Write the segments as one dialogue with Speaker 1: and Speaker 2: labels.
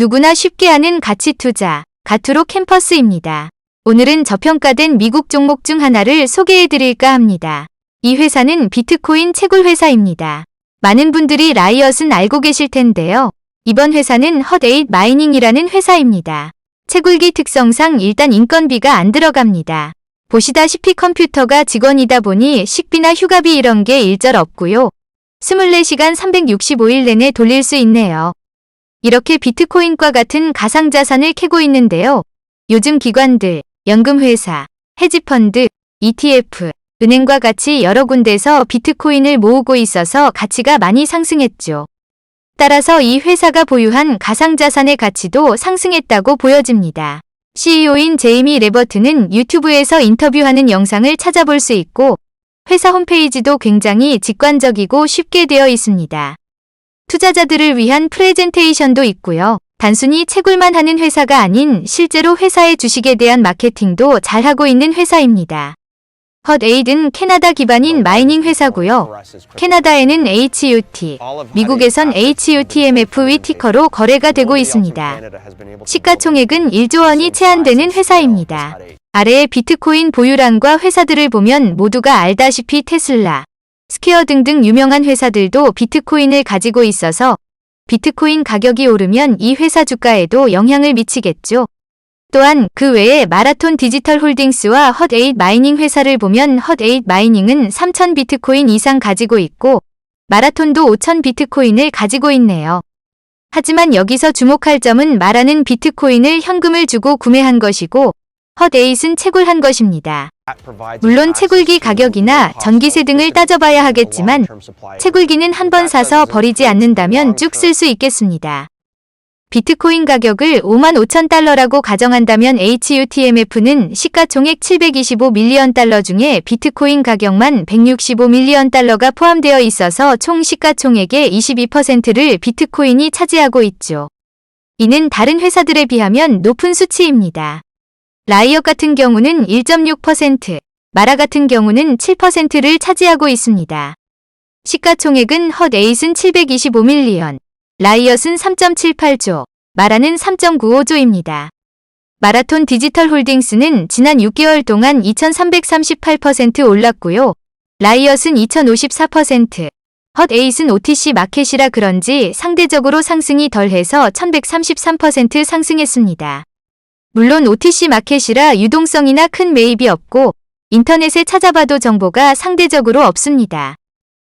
Speaker 1: 누구나 쉽게 하는 가치 투자, 가투로 캠퍼스입니다. 오늘은 저평가된 미국 종목 중 하나를 소개해 드릴까 합니다. 이 회사는 비트코인 채굴 회사입니다. 많은 분들이 라이엇은 알고 계실 텐데요. 이번 회사는 헛에잇 마이닝이라는 회사입니다. 채굴기 특성상 일단 인건비가 안 들어갑니다. 보시다시피 컴퓨터가 직원이다 보니 식비나 휴가비 이런 게 일절 없고요. 24시간 365일 내내 돌릴 수 있네요. 이렇게 비트코인과 같은 가상자산을 캐고 있는데요. 요즘 기관들, 연금회사, 헤지펀드, ETF, 은행과 같이 여러 군데서 비트코인을 모으고 있어서 가치가 많이 상승했죠. 따라서 이 회사가 보유한 가상자산의 가치도 상승했다고 보여집니다. CEO인 제이미 레버트는 유튜브에서 인터뷰하는 영상을 찾아볼 수 있고 회사 홈페이지도 굉장히 직관적이고 쉽게 되어 있습니다. 투자자들을 위한 프레젠테이션도 있고요. 단순히 채굴만 하는 회사가 아닌 실제로 회사의 주식에 대한 마케팅도 잘하고 있는 회사입니다. 헛에이든 캐나다 기반인 마이닝 회사고요. 캐나다에는 HUT, 미국에선 HUTMF 티커로 거래가 되고 있습니다. 시가총액은 1조 원이 제한되는 회사입니다. 아래의 비트코인 보유량과 회사들을 보면 모두가 알다시피 테슬라, 스퀘어 등등 유명한 회사들도 비트코인을 가지고 있어서 비트코인 가격이 오르면 이 회사 주가에도 영향을 미치겠죠. 또한 그 외에 마라톤 디지털 홀딩스와 헛에잇 마이닝 회사를 보면 헛에잇 마이닝은 3,000 비트코인 이상 가지고 있고 마라톤도 5,000 비트코인을 가지고 있네요. 하지만 여기서 주목할 점은 말하는 비트코인을 현금을 주고 구매한 것이고 헛에잇은 채굴한 것입니다.
Speaker 2: 물론 채굴기 가격이나 전기세 등을 따져봐야 하겠지만
Speaker 1: 채굴기는 한 번 사서 버리지 않는다면 쭉 쓸 수 있겠습니다. 비트코인 가격을 5만 5천 달러라고 가정한다면 HUTMF는 시가총액 725 밀리언 달러 중에 비트코인 가격만 165 밀리언 달러가 포함되어 있어서 총 시가총액의 22%를 비트코인이 차지하고 있죠. 이는 다른 회사들에 비하면 높은 수치입니다. 라이엇 같은 경우는 1.6%, 마라 같은 경우는 7%를 차지하고 있습니다. 시가총액은 헛 에잇은 725밀리언, 라이엇은 3.78조, 마라는 3.95조입니다. 마라톤 디지털 홀딩스는 지난 6개월 동안 2338% 올랐고요. 라이엇은 2054%, 헛 에잇은 OTC 마켓이라 그런지 상대적으로 상승이 덜해서 1133% 상승했습니다. 물론 OTC 마켓이라 유동성이나 큰 매입이 없고 인터넷에 찾아봐도 정보가 상대적으로 없습니다.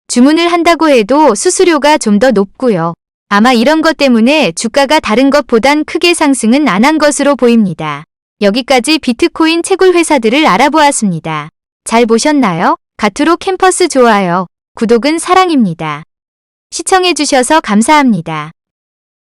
Speaker 1: 주문을 한다고 해도 수수료가 좀 더 높고요. 아마 이런 것 때문에 주가가 다른 것보단 크게 상승은 안 한 것으로 보입니다. 여기까지 비트코인 채굴 회사들을 알아보았습니다. 잘 보셨나요? 가투로 캠퍼스 좋아요. 구독은 사랑입니다. 시청해주셔서 감사합니다.